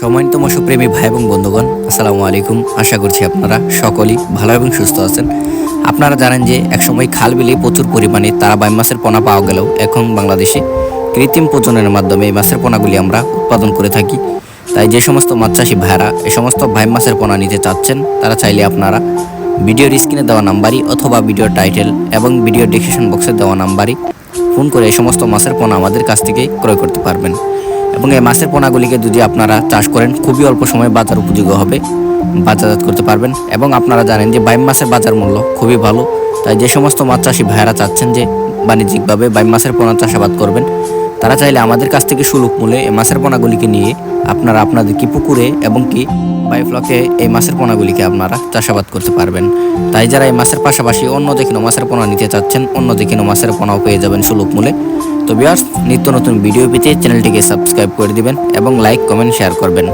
সম্মানিত মৎস্যপ্রেমী ভাই এবং বন্ধুগণ, আসসালামু আলাইকুম। আশা করছি আপনারা সকলেই ভালো এবং সুস্থ আছেন। আপনারা জানেন যে একসময় খাল বিলে প্রচুর পরিমাণে তারা বাইম মাছের পোনা পাওয়া গেলেও এখন বাংলাদেশে কৃত্রিম প্রজননের মাধ্যমে এই মাছের পোনাগুলি আমরা উৎপাদন করে থাকি। তাই যে সমস্ত মাছ চাষি ভাইরা এ সমস্ত ভাই মাছের পোনা নিতে চাচ্ছেন, তারা চাইলে আপনারা ভিডিওর স্ক্রিনে দেওয়া নাম্বারই অথবা ভিডিও টাইটেল এবং ভিডিও ডিসক্রিপশন বক্সে দেওয়া নাম্বারই ফোন করে এই সমস্ত মাছের পোনা আমাদের কাছ থেকে ক্রয় করতে পারবেন। এবং এই মাছের পোনাগুলিকে যদি আপনারা চাষ করেন, খুবই অল্প সময়ে বাজার উপযোগী হবে, বাজারজাত করতে পারবেন। এবং আপনারা জানেন যে বাইম মাছের বাজার মূল্য খুবই ভালো। তাই যে সমস্ত মাছ চাষি ভাইয়েরা চাচ্ছেন যে বাণিজ্যিকভাবে বাইম মাছের পোনা চাষাবাদ করবেন, তারা চাইলে আমাদের কাছ থেকে সুলভ মূল্যে এই মাছের পোনাগুলিকে নিয়ে আপনারা আপনাদের কি পুকুরে এবং কি বাইফ্লকে এই মাছের পোনাগুলিকে আপনারা চাষাবাদ করতে পারবেন। তাই যারা এই মাছের পাশাপাশি অন্য যেখানে মাছের পোনা নিতে চাচ্ছেন, অন্য যেখানে মাছের পোনাও পেয়ে যাবেন সুলভ মূল্যে। তো নিত্য নতুন ভিডিও পেতে চ্যানেলটিকে সাবস্ক্রাইব করে দিবেন এবং লাইক কমেন্ট শেয়ার করবেন।